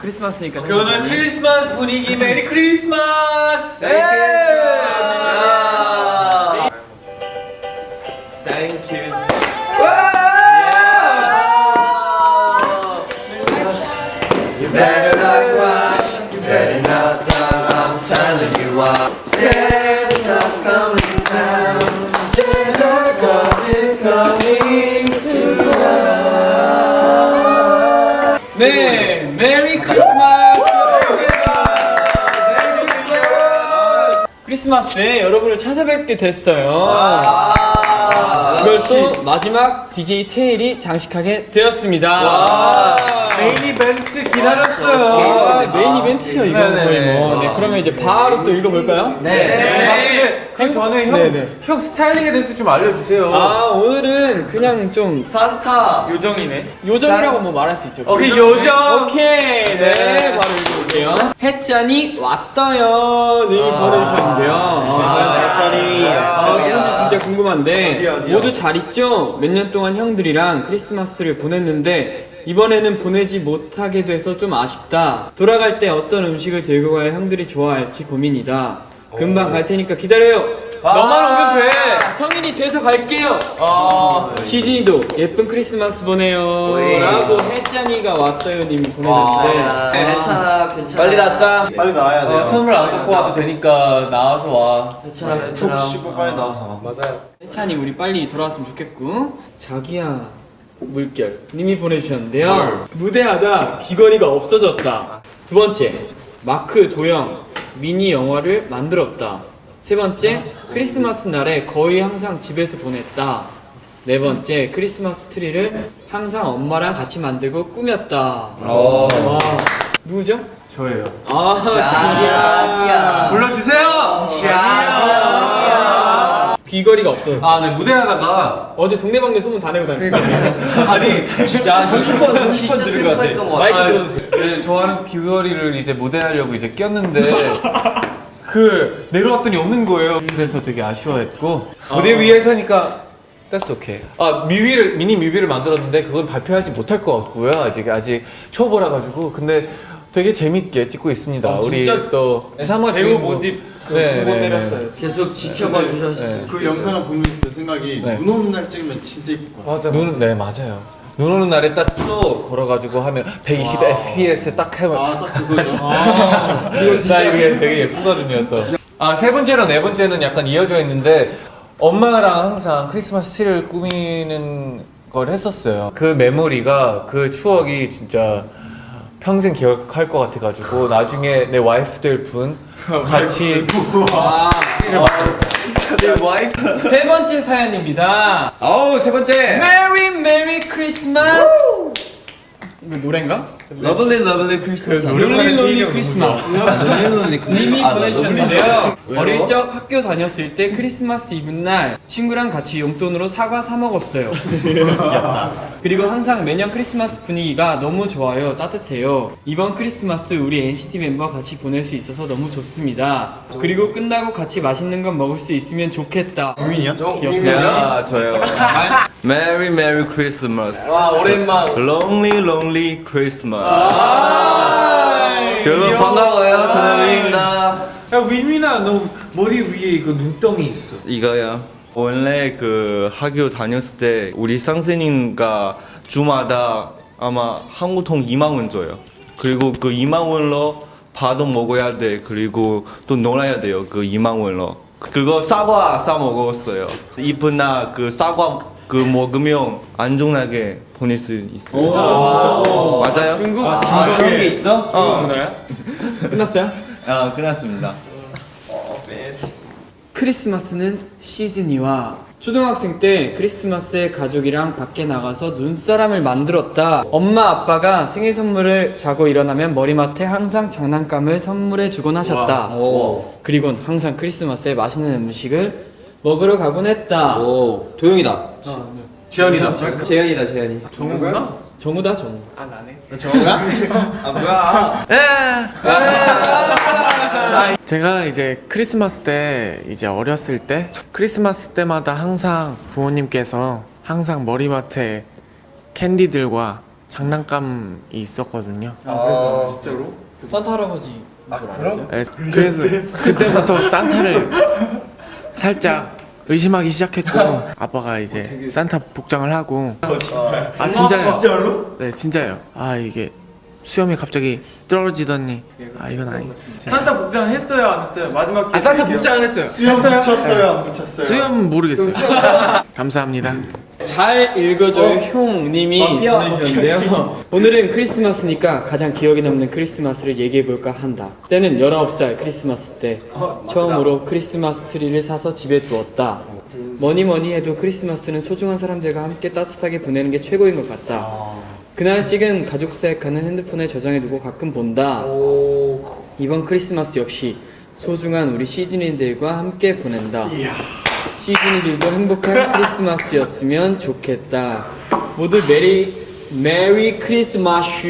크리스마스니까 오늘 크리스마스 분위기 메리 크리스마스. 메리 크리스마스. 크리스마스에 여러분을 찾아뵙게 됐어요. 이걸 또 마지막 DJ 테일이 장식하게 되었습니다. 메인 이벤트 기다렸어요. 아, 메인 이벤트죠 이거 네네네. 거의 뭐. 네, 그러면 이제 바로 또 읽어볼까요? 네. 그 전에 형, 네 네. 형 스타일링에 대해서 좀 알려주세요. 아 오늘은 그냥 좀 산타. 요정이네. 요정이라고 뭐 말할 수 있죠. 오케이 요정. 오케이 네, 바로 읽어볼게요. 햇짠이 왔다요님 보내주셨는데요. 아, 아, 뭔지 진짜 궁금한데 모두 잘 있죠? 몇 년 동안 형들이랑 크리스마스를 보냈는데 이번에는 보내지 못하게 돼서 좀 아쉽다. 돌아갈 때 어떤 음식을 들고 가야 형들이 좋아할지 고민이다. 금방 갈 테니까 기다려요. 너만 오면 돼. 성인이 돼서 갈게요. 시진이도 예쁜 크리스마스 보내요. 오이. 라고 혜짠이가 왔어요 님이 아, 보내줬는데 괜찮아, 괜찮아. 빨리 낫자. 빨리 나와야 돼요. 어, 선물 안 갖고 와도 되니까 나와서 와. 괜찮아, 푹 괜찮아. 씻고 빨리 나와서. 맞아요. 혜찬이 우리 빨리 돌아왔으면 좋겠고 자기야 물결 님이 보내주셨는데요 무대하다 귀걸이가 없어졌다 두 번째 마크 도영 미니 영화를 만들었다 세 번째 크리스마스 날에 거의 항상 집에서 보냈다. 네 번째 크리스마스 트리를 항상 엄마랑 같이 만들고 꾸몄다. 와, 누구죠? 저예요. 아 자기야. 불러주세요. 자기야. 귀걸이가 없어 아, 네 무대 하다가 어제 동네방네 소문 다 내고 다녔어 아니 진짜 30번 30번 진짜 들은 것 같아 슬퍼했던 것 마이크 아, 들어주세요. 네, 좋아하는 귀걸이를 이제 무대하려고 이제 꼈는데 그 내려왔더니 없는 거예요. 그래서 되게 아쉬워했고 무대 위에 서니까 That's okay. 아 뮤비를 미니 뮤비를 만들었는데 그건 발표하지 못할 것 같고요. 아직 아직 초보라 가지고 근데 되게 재밌게 찍고 있습니다. 아, 우리 진짜 또 사마 배우 지금 모집 그 네, 공고 네, 내렸어요 계속 지켜봐 주셨어요. 그 영상을 보면서 든 생각이 네. 눈 오는 날 찍으면 진짜 이쁠 것 같아요. 눈, 네 맞아요. 눈 오는 날에 딱 슬로우 걸어가지고 하면 120 fps에 딱 하면 아, 딱 그거죠. 나 이게 되게 예쁘거든요 또. 아 세 번째랑 네 번째는 약간 이어져 있는데 엄마랑 항상 크리스마스 트리를 꾸미는 걸 했었어요. 그 메모리가 그 추억이 진짜 평생 기억할 것 같아가지고 나중에 내 와이프 될 분 같이 세 번째 사연입니다 아우 세 번째. 메리 메리 크리스마스 이거 노래인가? 러블리 러블리 크리스마스. 롤리 롤리 크리스마스 님이 보내주셨는데요. 어릴 적 학교 다녔을 때 크리스마스 이브날 친구랑 같이 용돈으로 사과 사 먹었어요. 그리고 항상 매년 크리스마스 분위기가 너무 좋아요. 따뜻해요. 이번 크리스마스 우리 NCT 멤버 같이 보낼 수 있어서 너무 좋습니다. 그리고 끝나고 같이 맛있는 건 먹을 수 있으면 좋겠다. 유민이야? 아 저요. Merry Merry Christmas. 와 오랜만 Lonely Lonely Christmas. 여러분 반가워요. 저는 윈입니다. 야 윈윈아 너 머리 위에 이거 눈덩이 있어. 이거요. 원래 그 학교 다녔을 때 우리 선생님과 주마다 아마 한국 통 2만 원 줘요. 그리고 그 2만 원로 밥도 먹어야 돼. 그리고 또 놀아야 돼요. 그 2만 원로. 그거 사과 싸 먹었어요. 이쁜 날그 사과 그 먹으면 안전하게 보낼 수 있어요. 맞아요? 중국 아, 중국에 있어? 중국 어. 문화야? 끝났어요? 아 끝났습니다. 크리스마스는 시즌이와 초등학생 때 크리스마스에 가족이랑 밖에 나가서 눈사람을 만들었다. 엄마 아빠가 생일 선물을 자고 일어나면 머리맡에 항상 장난감을 선물해 주곤 하셨다. 그리고 항상 크리스마스에 맛있는 음식을 먹으러 가곤 했다. 오 도영이다. 지연이다. 재현이다 재현이. 정우구나? 정우다 정우. 아 나네. 제가 이제 크리스마스 때 이제 어렸을 때 크리스마스 때마다 항상 부모님께서 항상 머리맡에 캔디들과 장난감이 있었거든요. 아, 그래서 진짜로? 산타 할아버지 아 그럼? 네, 그래서 그때부터 산타를 살짝 의심하기 시작했고 아빠가 이제 산타 복장을 하고 아 진짜요? 진짜로? 네 진짜요. 아 이게 수염이 갑자기 떨어지더니 아 이건 아니. 산타 복장 했어요 안 했어요? 마지막 아 산타 복장을 했어요. 수염 붙였어요 안 붙였어요? 수염 모르겠어요. 감사합니다. 잘 읽어줘요 형님이 보내주셨는데요. 오늘은 크리스마스니까 가장 기억에 남는 크리스마스를 얘기해볼까 한다. 때는 19살 크리스마스 때 처음으로 크리스마스 트리를 사서 집에 두었다. 뭐니 뭐니 해도 크리스마스는 소중한 사람들과 함께 따뜻하게 보내는 게 최고인 것 같다. 그날 찍은 가족 셀카는 핸드폰에 저장해두고 가끔 본다. 이번 크리스마스 역시 소중한 우리 시즈니들과 함께 보낸다 시즈니들도 행복한 크리스마스였으면 좋겠다. 모두 메리 메리 크리스마스.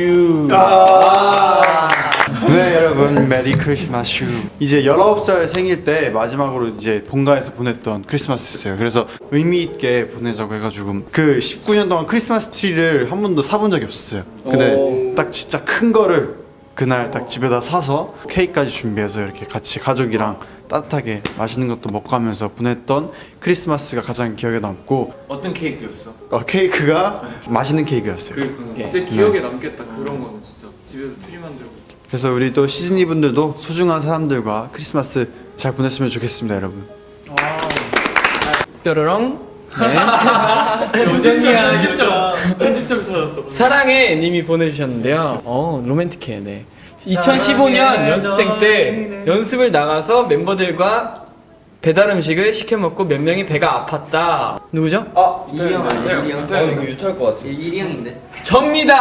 네 여러분 메리 크리스마스 이제 19살 생일 때 마지막으로 이제 본가에서 보냈던 크리스마스였어요. 그래서 의미 있게 보내자고 해가지고 그 19년 동안 크리스마스 트리를 한 번도 사본 적이 없었어요. 근데 딱 진짜 큰 거를 그날 딱 집에다 사서 케이크까지 준비해서 이렇게 같이 가족이랑 따뜻하게 맛있는 것도 먹고 하면서 보냈던 크리스마스가 가장 기억에 남고 어떤 케이크였어? 어, 케이크가 맛있는 케이크였어요 진짜 기억에 남겠다 그런 거는 진짜 집에서 트리 만들고. 그래서 우리 또 시즈니 분들도 소중한 사람들과 크리스마스 잘 보냈으면 좋겠습니다, 여러분. 뾰로롱. 네. 편집점 편집점 찾았어. 사랑해 님이 보내주셨는데요. 어 로맨틱해 네. 2015년 연습생 때 연습을 나가서 멤버들과 배달 음식을 시켜 먹고 몇 명이 배가 아팠다. 누구죠? 이형 아니야? 이형 이거 유토할 것 같아. 이리 형인데. 접니다.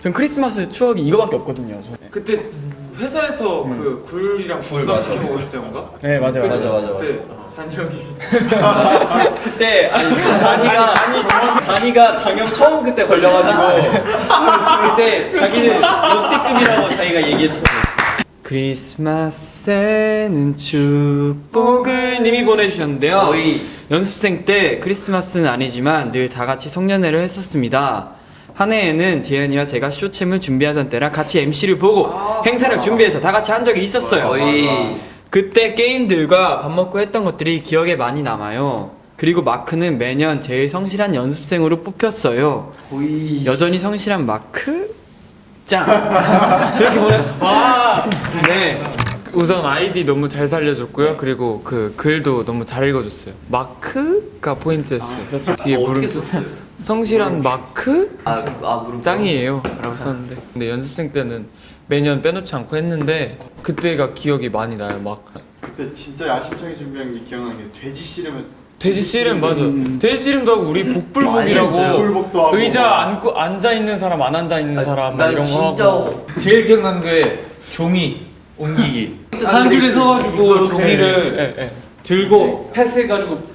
전 크리스마스 추억이 이거밖에 없거든요. 저. 그때 회사에서 그 굴이랑 굴 시켜 먹었을 때인가? 네 맞아요. 맞아. 맞아 맞아. 잔이 형이 그때 아니 잔이가 잔이 가 장염 처음 그때 걸려가지고 그때 자기는 역대급이라고 자기가 얘기했었어. 크리스마스에는 축복을 님이 보내주셨는데요. 거의 연습생 때 크리스마스는 아니지만 늘 다 같이 송년회를 했었습니다. 한 해에는 재현이와 제가 쇼챔을 준비하던 때랑 같이 MC를 보고 행사를 준비해서 다 같이 한 적이 있었어요. 거의 그때 게임들과 밥 먹고 했던 것들이 기억에 많이 남아요. 그리고 마크는 매년 제일 성실한 연습생으로 뽑혔어요. 거의 여전히 성실한 마크? 짱! 이렇게 보내, 와! 네. 우선 아이디 너무 잘 살려줬고요. 그리고 그 글도 너무 잘 읽어줬어요. 마크가 포인트였어요. 뒤에 어, 어떻게 물음 썼어요? 성실한 마크 아 아 물음 짱이에요. 라고 썼는데 근데 연습생 때는 매년 빼놓지 않고 했는데 그때가 기억이 많이 나요. 막 그때 진짜 야심차게 준비한 게 기억나는 게 돼지 씨름을 돼지 씨름 맞아. 돼지 씨름도 하고 우리 많이 복불복이라고. 불복도 하고 의자 앉고 앉아 있는 사람 안 앉아 있는 사람 막 난 이런 거 진짜 하고 제일 기억나는 게 종이 옮기기. 아, 한 줄에 서가지고 이렇게. 종이를 예, 예. 들고 패스해가지고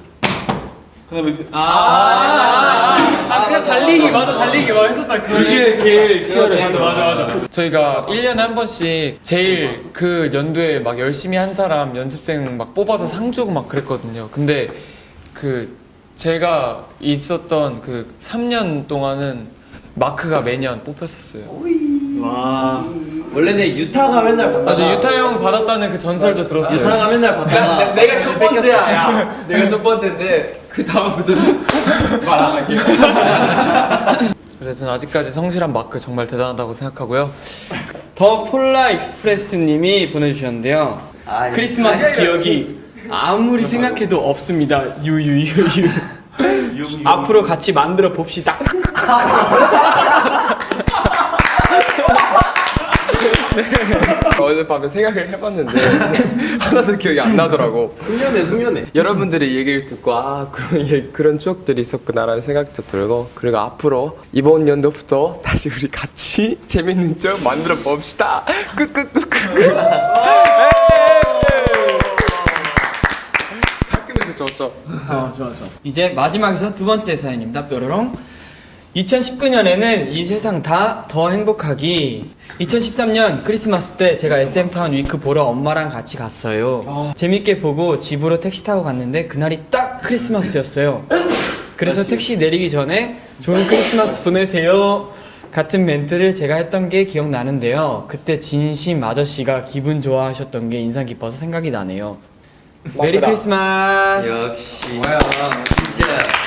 그다음에 아, 아, 그냥 달리기, 맞아, 달리기, 와, 했었다. 그게 제일 치열했어. 맞아 맞아 저희가 1년에 한 번씩 제일 그 연도에 막 열심히 한 사람 연습생 막 뽑아서 상 주고 막 그랬거든요 근데 그 제가 있었던 그 3년 동안은 마크가 매년 뽑혔었어요 와. 원래는 유타가 맨날 받다가 맞아 유타 형 받았다는 그 전설도 들었어요 유타가 맨날 받다가 내가 첫 번째야, 야. 내가 첫 번째인데, 그 다음부터는 말 안 할게요. 저는 아직까지 성실한 마크 정말 대단하다고 생각하고요 더 폴라 익스프레스 님이 보내주셨는데요. 아, 크리스마스 기억이 아무리 생각해도 없습니다. 유유유유. 앞으로 같이 만들어 봅시다. 어젯밤에 생각을 해봤는데 하나도 기억이 안 나더라고. 숙면해 숙면해. 여러분들의 얘기를 듣고 아 그런 얘- 그런 추억들이 있었구나라는 생각도 들고 그리고 앞으로 이번 연도부터 다시 우리 같이 재밌는 추억 만들어 봅시다. 끄끄끄끄. 학교에서 줬죠. 어, 좋아, 좋아. 이제 마지막에서 두 번째 사연입니다. 뾰로롱. 2019년에는 이 세상 다 더 행복하기. 2013년 크리스마스 때 제가 SM타운 위크 보러 엄마랑 같이 갔어요. 재밌게 보고 집으로 택시 타고 갔는데 그날이 딱 크리스마스였어요. 그래서 택시 내리기 전에 좋은 크리스마스 보내세요. 같은 멘트를 제가 했던 게 기억나는데요. 그때 진심 아저씨가 기분 좋아하셨던 게 인상 깊어서 생각이 나네요. 메리 크리스마스. 역시 진짜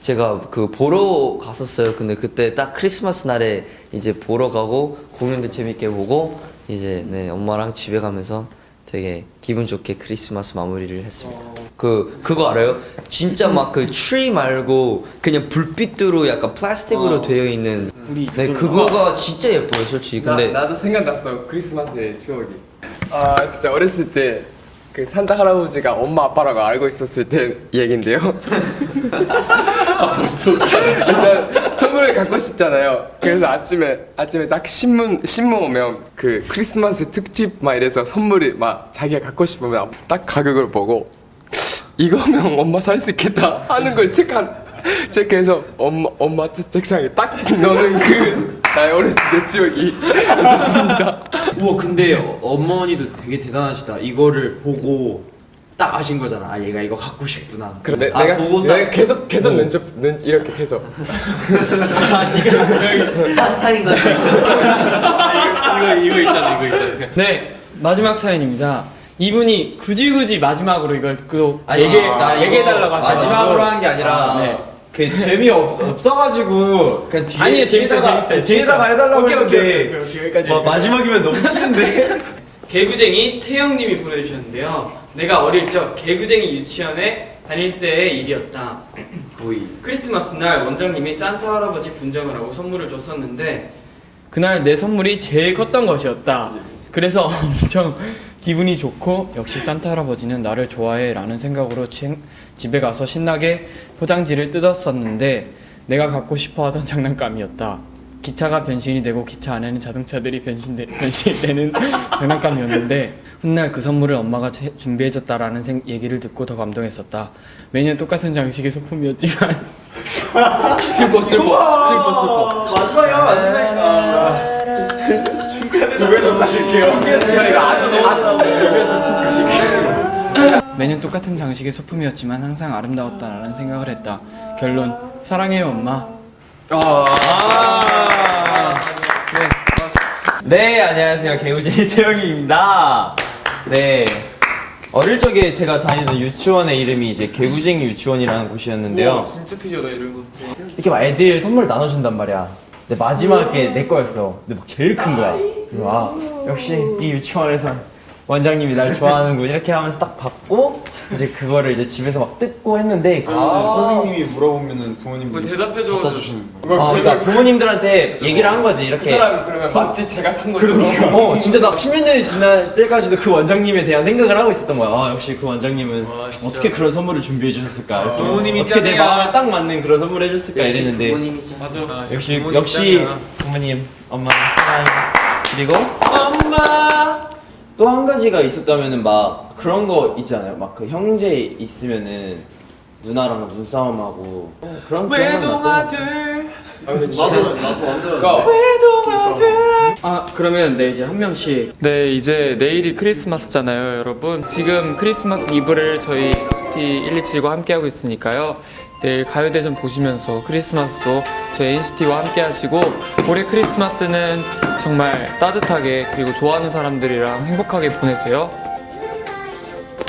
제가 그 보러 갔었어요. 근데 그때 딱 크리스마스 날에 이제 보러 가고 공연도 재밌게 보고 이제 네 엄마랑 집에 가면서 되게 기분 좋게 크리스마스 마무리를 했습니다. 그 그거 알아요? 진짜 막 그 트리 말고 그냥 불빛으로 약간 플라스틱으로 되어 있는 네 그거가 진짜 예뻐요, 솔직히. 근데 나, 나도 생각났어 크리스마스의 추억이 아 진짜 어렸을 때 그 산타 할아버지가 엄마 아빠라고 알고 있었을 때 얘긴데요 아, 벌써 일단 선물을 갖고 싶잖아요 그래서 아침에 아침에 딱 신문 신문 오면 그 크리스마스 특집 막 이래서 선물이 막 자기가 갖고 싶으면 딱 가격을 보고 이거면 엄마 살 수 있겠다 하는 걸 체크한 체크해서 엄마 엄마 책상에 딱 넣는 그 나의 어렸을 때 추억이 있었습니다. 우와 근데 어머니도 되게 대단하시다 이거를 보고 딱 아신 거잖아 아 얘가 이거 갖고 싶구나 그래 내, 아, 내가 보고 딱- 내가 계속 계속 면접 면 이렇게 계속 산타인 것 같아요. 이거 이거 있잖아 이거 있잖아. 네 마지막 사연입니다. 이분이 굳이 굳이 마지막으로 이걸 또 아니, 얘기 나 이거 얘기해 달라고 하셔서 마지막으로 한 게 아니라 네. 그 재미 없, 없어가지고 그냥 뒤에 아니에요 재밌어요 뒤에다가- 재밌어요 뒤에다가 해달라고 오케이, 오케이, 했는데 오케이, 오케이, 여기까지 와, 여기까지. 마지막이면 너무 튀는데 개구쟁이 태영님이 보내주셨는데요. 내가 어릴 적 개구쟁이 유치원에 다닐 때의 일이었다. 크리스마스 날 원장님이 산타 할아버지 분장을 하고 선물을 줬었는데 그날 내 선물이 제일 컸던 것이었다. 그래서 엄청 기분이 좋고 역시 산타 할아버지는 나를 좋아해라는 생각으로 지- 집에 가서 신나게 포장지를 뜯었었는데 내가 갖고 싶어하던 장난감이었다. 기차가 변신이 되고 기차 안에는 자동차들이 변신되, 변신되는 장난감이었는데 훗날 그 선물을 엄마가 제- 준비해줬다라는 생, 얘기를 듣고 더 감동했었다. 매년 똑같은 장식의 소품이었지만. 슬퍼 슬퍼 슬퍼 슬퍼. 두배 좀 가실게요. 매년 똑같은 장식의 소품이었지만 항상 아름다웠다라는 생각을 했다. 결론 사랑해요 엄마. 네 안녕하세요. 개구쟁이 태영입니다 네 어릴 적에 제가 다니던 유치원의 이름이 이제 개구쟁이 유치원이라는 곳이었는데요 진짜 특이하다 이런 이렇게 막 애들 선물 나눠준단 말이야. 근데 마지막에 내 거였어. 근데 막 제일 큰 거야. 그래서 아 역시 이 유치원에서 원장님이 날 좋아하는군 이렇게 하면서 딱 받고 이제 그거를 이제 집에서 막 뜯고 했는데 그- 선생님이 물어보면은 부모님들이 뭐 대답해줘. 갖다 주시는 거. 아, 그러니까 부모님들한테 얘기를 한 거지 그 이렇게. 사람 그러면 마치 제가 산 것처럼 어 진짜 나 10년이 지날 때까지도 그 원장님에 대한 생각을 하고 있었던 거야. 아 역시 그 원장님은 어떻게 그런 선물을 준비해 주셨을까? 부모님이 어떻게 내 짱이야. 마음에 딱 맞는 그런 선물을 해줬을까 이랬는데 맞아. 역시 역시 부모님 엄마 사랑 그리고 엄마 또 한 가지가 있었다면은 막 그런 거 있잖아요 막 그 형제 있으면은 누나랑 눈싸움하고 그런 기억만 났던 것 같아요. 아 그러면 네 이제 한 명씩 네, 이제 내일이 크리스마스잖아요, 여러분. 지금 크리스마스 이브를 저희 NCT 127과 함께하고 있으니까요. 내일 가요대전 보시면서 크리스마스도 저희 NCT와 함께 하시고 올해 크리스마스는 정말 따뜻하게 그리고 좋아하는 사람들이랑 행복하게 보내세요.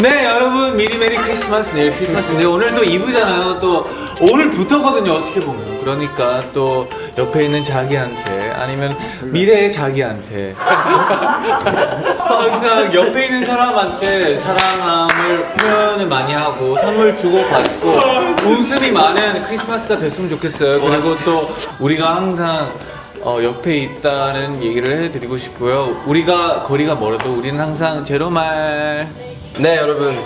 네 여러분 미리 메리 크리스마스 내일 크리스마스인데 오늘 또 2부잖아요. 또 오늘부터거든요 어떻게 보면. 그러니까 또 옆에 있는 자기한테 아니면 미래의 자기한테. 항상 옆에 있는 사람한테 사랑함을 표현을 많이 하고 선물 주고 받고 웃음이 많은 크리스마스가 됐으면 좋겠어요. 그리고 또 우리가 항상 어, 옆에 있다는 얘기를 해드리고 싶고요. 우리가 거리가 멀어도 우리는 항상 제로말 네 여러분.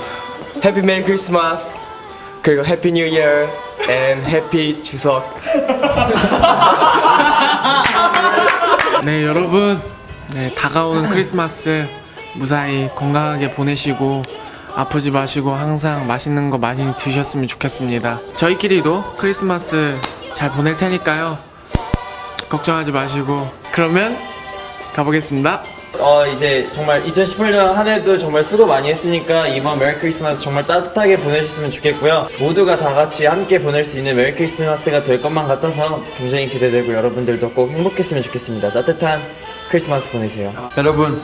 해피 메리 크리스마스 그리고 해피 뉴 이어 앤 해피 추석. 네 여러분. 네 다가오는 크리스마스 무사히 건강하게 보내시고 아프지 마시고 항상 맛있는 거 많이 드셨으면 좋겠습니다. 저희끼리도 크리스마스 잘 보낼 테니까요. 걱정하지 마시고 그러면 가보겠습니다 어 이제 정말 2018년 한 해도 정말 수고 많이 했으니까 이번 메리 크리스마스 정말 따뜻하게 보내셨으면 좋겠고요. 모두가 다 같이 함께 보낼 수 있는 메리 크리스마스가 될 것만 같아서 굉장히 기대되고 여러분들도 꼭 행복했으면 좋겠습니다. 따뜻한 크리스마스 보내세요. 여러분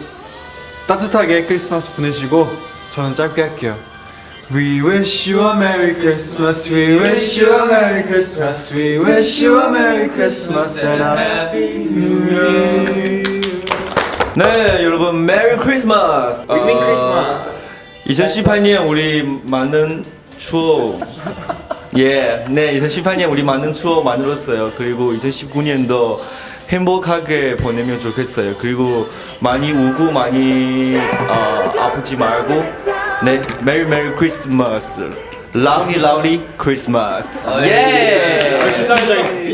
따뜻하게 크리스마스 보내시고 저는 짧게 할게요. We wish you a Merry Christmas. We wish you a Merry Christmas. We wish you a Merry Christmas and a Happy New Year. 네 여러분 메리 크리스마스 윈윈 크리스마스. 2018년 우리 많은 추억. 예, 네 2018년 우리 많은 추억 만들었어요. 그리고 2019년도 행복하게 보내면 좋겠어요. 그리고 많이 우고 많이 어, 아프지 말고. 네 메리 메리 크리스마스 라우리 라우리 크리스마스 예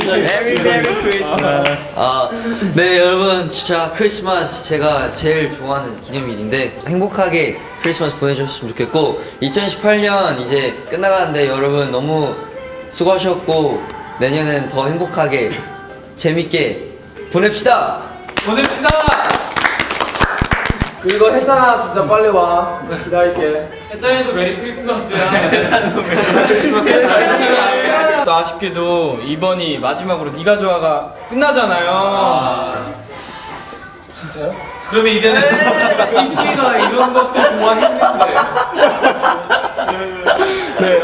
메리 메리 크리스마스 아, 네 여러분. 진짜 크리스마스 제가 제일 좋아하는 기념일인데 행복하게 크리스마스 보내주셨으면 좋겠고 2018년 이제 끝나가는데 여러분 너무 수고하셨고 내년엔 더 행복하게 재밌게 보냅시다. 보냅시다. 그리고 혜찬아 진짜 빨리 와. 기다릴게. 해찬이도 메리 크리스마스야. 또 아쉽게도 이번이 마지막으로 네가 좋아가 끝나잖아요. 그러면 이제는 이승기가 이런 것도 좋아했는데 네.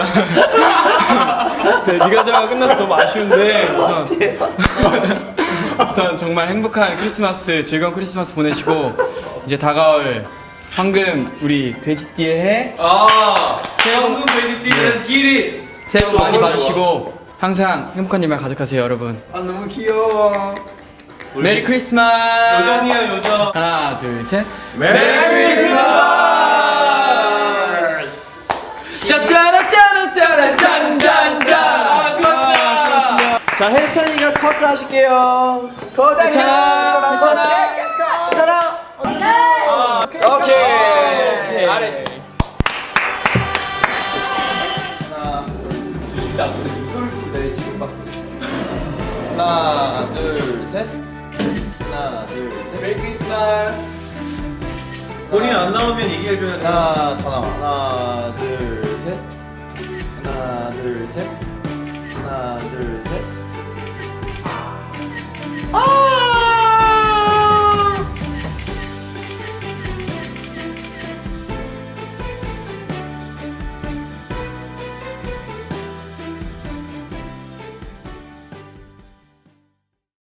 네, 네가 좋아가 끝나서 너무 아쉬운데 우선 우선 정말 행복한 크리스마스, 즐거운 크리스마스 보내시고 이제 다가올 황금 우리 돼지띠의 해 아 새해 복, 황금 돼지띠는 길이. 새해 복 많이 받으시고 항상 행복한 일만 가득하세요, 여러분. 아 너무 귀여워. 메리 크리스마스. 요정이야 요정 하나, 둘, 셋. 메리 크리스마스! 짜짜라 짜 라 짜라 짠짠짠. 자 혜찬이가 커트 하실게요. 커트. 괜찮아, 괜찮아. 오케이 잘했어. 하나, 둘, 셋. 하나, 둘, 셋. 메리 크리스마스. 본인 안 나오면 얘기해줘야 돼 하나 더 나와. 하나, 둘. 둘, 셋. 하나, 둘, 셋. 아!